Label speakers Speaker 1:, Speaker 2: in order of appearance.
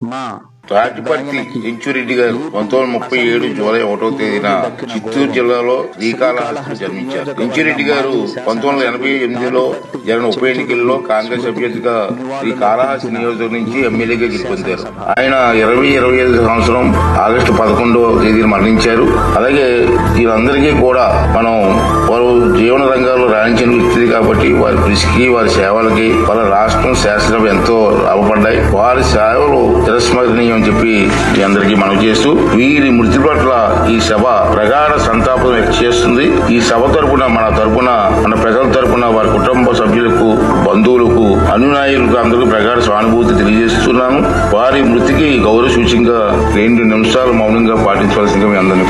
Speaker 1: మా
Speaker 2: తాటిపర్తి ఎంచురెడ్డి గారు పంతొమ్మిది ముప్పై ఏడు జూలై ఒకటో తేదీన చిత్తూరు జిల్లాలో శ్రీకాళహస్తిలో జన్మించారు. ఎంచురెడ్డి గారు పంతొమ్మిది వందల ఎనభై ఎనిమిదిలో జరిగిన ఉప ఎన్నికల్లో కాంగ్రెస్ అభ్యర్థిగా శ్రీ కాళహస్తి నియోజకవర్గం నుంచి ఎమ్మెల్యేగా గెలుపొందారు ఆయన ఇరవై ఇరవై ఐదు సంవత్సరం ఆగస్టు పదకొండవ తేదీన మరణించారు. అలాగే వీరందరికీ కూడా మనం వారు జీవన రంగాల్లో రాణించిన వ్యక్తులు కాబట్టి వారి కృషికి వారి సేవలకి వాళ్ళ రాష్ట్రం శాసనం ఎంతో లాభపడ్డాయి. వారి సేవలు చిరస్మరణీయం అని చెప్పి మీ అందరికీ మనం చేస్తూ వీరి మృతి పట్ల ఈ సభ ప్రగాఢ సంతాపం వ్యక్తి చేస్తుంది. ఈ సభ తరపున మన తరపున మన ప్రజల తరపున వారి కుటుంబ సభ్యులకు బంధువులకు అనునాయులకు అందరికీ ప్రగాఢ సానుభూతి తెలియజేస్తున్నాను. వారి మృతికి గౌరవ సూచంగా రెండు నిమిషాలు మౌనంగా పాటించవలసిందిగా మీ అందరినీ